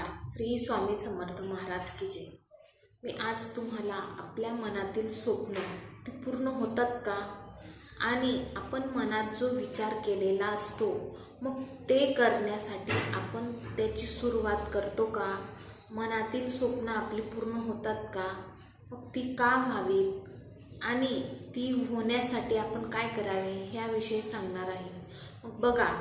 श्री स्वामी समर्थ महाराज की जय. मी आज तुम्हाला आपल्या मनातील स्वप्न ते पूर्ण होतात का? आणि आपण मनात जो विचार केलेला असतो मग ते करण्यासाठी आपण त्याची सुरुवात करतो का? मनातील स्वप्न आपली पूर्ण होतात का? मग ती का व्हावीत? आणि ती होण्यासाठी आपण काय करावे? ह्याविषयी सांगणार आहे. मग बघा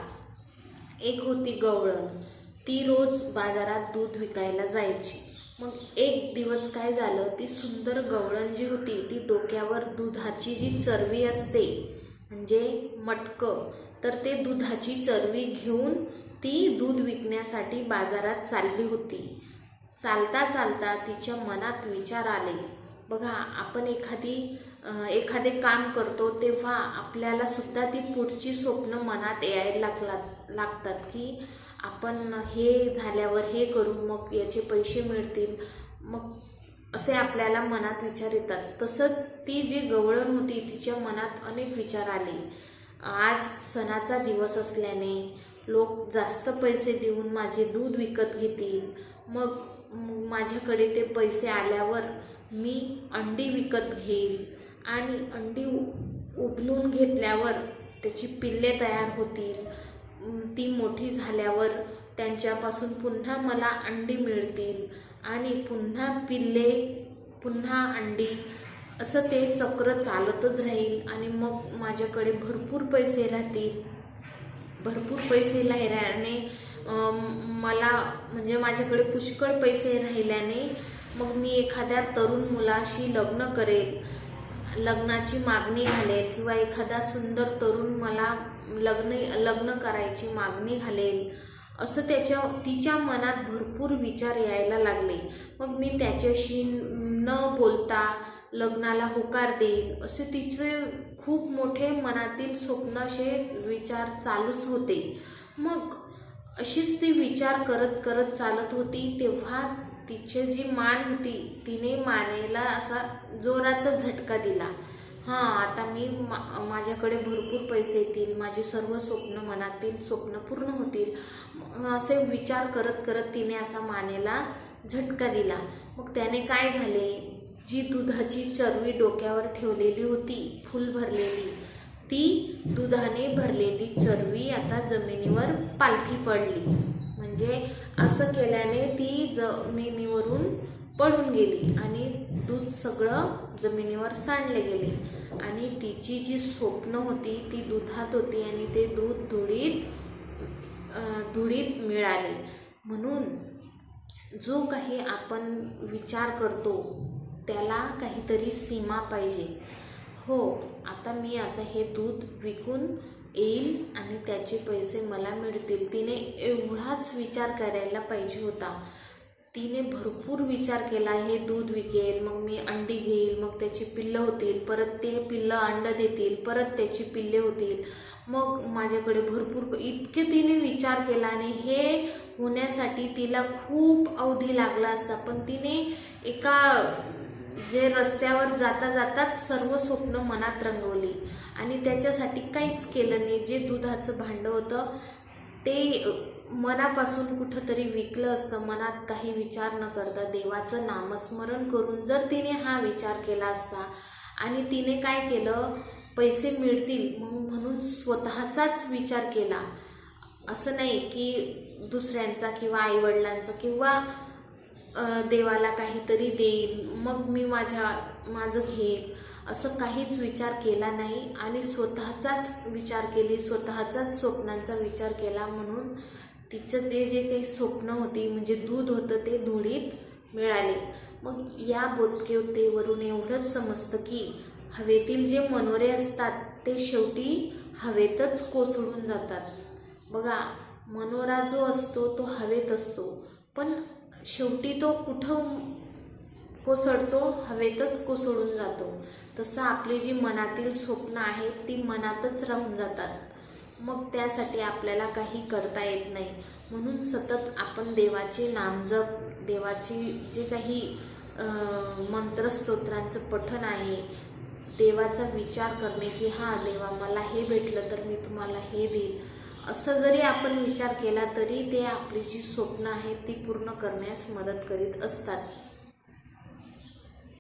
एक होती गवळण. ती रोज बाजारात दूध विकायला जायची. मग एक दिवस काय झालं ती सुंदर गवळण जी होती ती डोक्यावर दुधाची जी चरवी असते म्हणजे मटकं तर ते दुधाची चरवी घेऊन ती दूध विकण्यासाठी बाजारात चालली होती. चालता चालता तिच्या मनात विचार आले. बघा आपण एखादी एखादे काम करतो तेव्हा आपल्याला सुद्धा ती पुढची स्वप्न मनात यायला लागला लागतात की आपण हे झाल्यावर हे करू मग याचे पैसे मिळतील. मग असे आपल्याला मनात विचार येतात. तसंच ती जी गवळण होती तिच्या मनात अनेक विचार आले. आज सणाचा दिवस असल्याने लोक जास्त पैसे देऊन माझे दूध विकत घेतील. मग माझ्याकडे ते पैसे आल्यावर मी अंडी विकत घेईल. आणि अंडी उ- उबलून घेतल्यावर त्याची पिल्ले तयार होतील. ती मोठी झाल्यावर त्यांच्यापासून पुन्हा मला अंडी मिळतील. आणि पुन्हा पिल्ले पुन्हा अंडी असं ते चक्र चालतच राहील. आणि मग माझ्याकडे भरपूर पैसे राहतील. भरपूर पैसे राहिल्याने मला म्हणजे माझ्याकडे पुष्कळ पैसे राहिल्याने मग मी एखाद्या तरुण मुलाशी लग्न करेल लग्नाची मागणी घालेल किंवा एखादा सुंदर तरुण मला लग्न लग्न करायची मागणी घालेल असं त्याच्या तिच्या मनात भरपूर विचार यायला लागले. मग मी त्याच्याशी न बोलता लग्नाला होकार देईल असे तिचे खूप मोठे मनातील स्वप्न असे विचार चालूच होते. मग अशीच ती विचार करत करत चालत होती तेव्हा तिची जी मान होती तिने मानेला असा जोराचा झटका दिला. हां आता मी मा माझ्याकडे भरपूर पैसे येतील माझी सर्व स्वप्न मनातील स्वप्न पूर्ण होतील. असे विचार करत करत तिने असा मानेला झटका दिला. मग त्याने काय झाले? जी दुधाची चरवी डोक्यावर ठेवलेली होती फुल भरलेली ती दुधाने भरलेली चरवी आता जमिनीवर पालथी पडली. म्हणजे असं केल्याने ती जमिनीवरून पडून गेली आणि दूध सगळं जमिनीवर सांडले गेले. आणि तिची जी स्वप्न होती ती दुधात होती आणि ते दूध धुळीत धुळीत मिळाले. म्हणून जो काही आपण विचार करतो त्याला काहीतरी सीमा पाहिजे. हो आता मी आता हे दूध विकून येईल आणि त्याचे पैसे मला मिळतील. तिने एवढाच विचार करायला पाहिजे होता. तिने भरपूर विचार केला हे दूध विकेल मग मी अंडी घेईल मग त्याची पिल्लं होतील परत ते पिल्लं अंडं देतील परत त्याची पिल्ले होतील. मग माझ्याकडे भरपूर इतके तिने विचार केला आणि हे होण्यासाठी तिला खूप अवधी लागला असता. पण तिने एका जे रस्त्यावर जाता जाताच सर्व स्वप्न मनात रंगवलं. आणि त्याच्यासाठी काहीच केलं नाही. जे दुधाचं भांडं होतं ते मनापासून कुठंतरी विकलं असतं. मनात काही विचार न करता देवाचं नामस्मरण करून जर तिने हा विचार केला असता आणि तिने काय केलं पैसे मिळतील म्हणून स्वतःचाच विचार केला. असं नाही की दुसऱ्यांचा किंवा आईवडिलांचा किंवा देवाला काहीतरी देईल मग मी माझ्या माझं घेईल असं काहीच विचार केला नाही आणि स्वतःचाच विचार केली स्वतःचाच स्वप्नांचा विचार केला म्हणून तिचं ते जे काही स्वप्न होती म्हणजे दूध होतं ते धुळीत मिळाले. मग या बोधकेवतेवरून एवढंच समजतं की हवेतील जे मनोरे असतात ते शेवटी हवेतच कोसळून जातात. बघा मनोरा जो असतो तो हवेत असतो. पण शेवटी तो कुठं कोसळतो हवेतच कोसळून जातो. तसं आपली जी मनातील स्वप्न आहेत ती मनातच राहून जातात. मग त्यासाठी आपल्याला काही करता येत नाही. म्हणून सतत आपण देवाचे नामजप देवाची जे काही मंत्रस्तोत्रांचं पठन आहे देवाचा विचार करणे की हां देवा मला हे भेटलं तर मी तुम्हाला हे देईल असं जरी आपण विचार केला तरी ते आपली जी स्वप्न आहेत ती पूर्ण करण्यास मदत करीत असतात.